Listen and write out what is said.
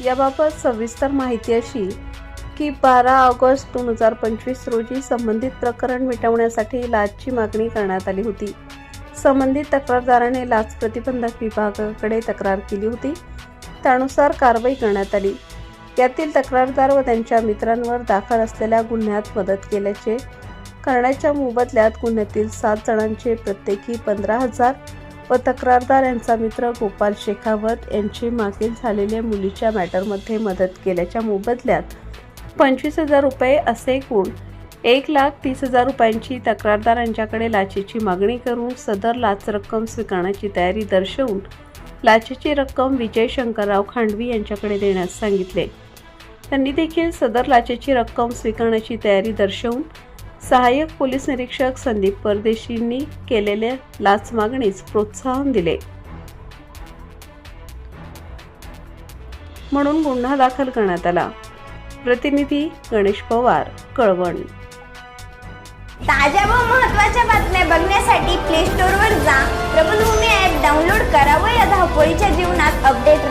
याबाबत सविस्तर माहिती अशी की बारा ऑगस्ट दोन हजार पंचवीस रोजी संबंधित प्रकरण मिटवण्यासाठी लाचची मागणी करण्यात आली होती. संबंधित तक्रारदाराने लाच प्रतिबंधक विभागाकडे तक्रार केली होती. त्यानुसार कारवाई करण्यात आली. यातील तक्रारदार व त्यांच्या मित्रांवर दाखल असलेल्या गुन्ह्यात मदत केल्याचे करण्याच्या मोबदल्यात गुन्ह्यातील सात जणांचे प्रत्येकी पंधरा हजार व तक्रारदार यांचा मित्र गोपाल शेखावत यांची मागील झालेल्या मुलीच्या मॅटरमध्ये मदत केल्याच्या मोबदल्यात पंचवीस हजार रुपये असे एकूण एक लाख तीस हजार रुपयांची तक्रारदार यांच्याकडे लाचेची मागणी करून सदर लाच रक्कम स्वीकारण्याची तयारी दर्शवून लाचेची रक्कम विजय शंकरराव खांडवी यांच्याकडे देण्यास सांगितले. त्यांनी देखील सदर लाचेची रक्कम स्वीकारण्याची तयारी दर्शवून सहाय्यक पोलीस निरीक्षक संदीप परदेशींनी केलेल्या लाच मागणीस प्रोत्साहन दिले. म्हणून गुन्हा दाखल करण्यात आला. प्रतिनिधी गणेश पवार कळवण. ताज्या व महत्त्वाच्या बातम्या बघण्यासाठी प्ले स्टोअरवर जा. प्रबलभूमी ॲप डाउनलोड करा व या धावपळीच्या जीवनात अपडेट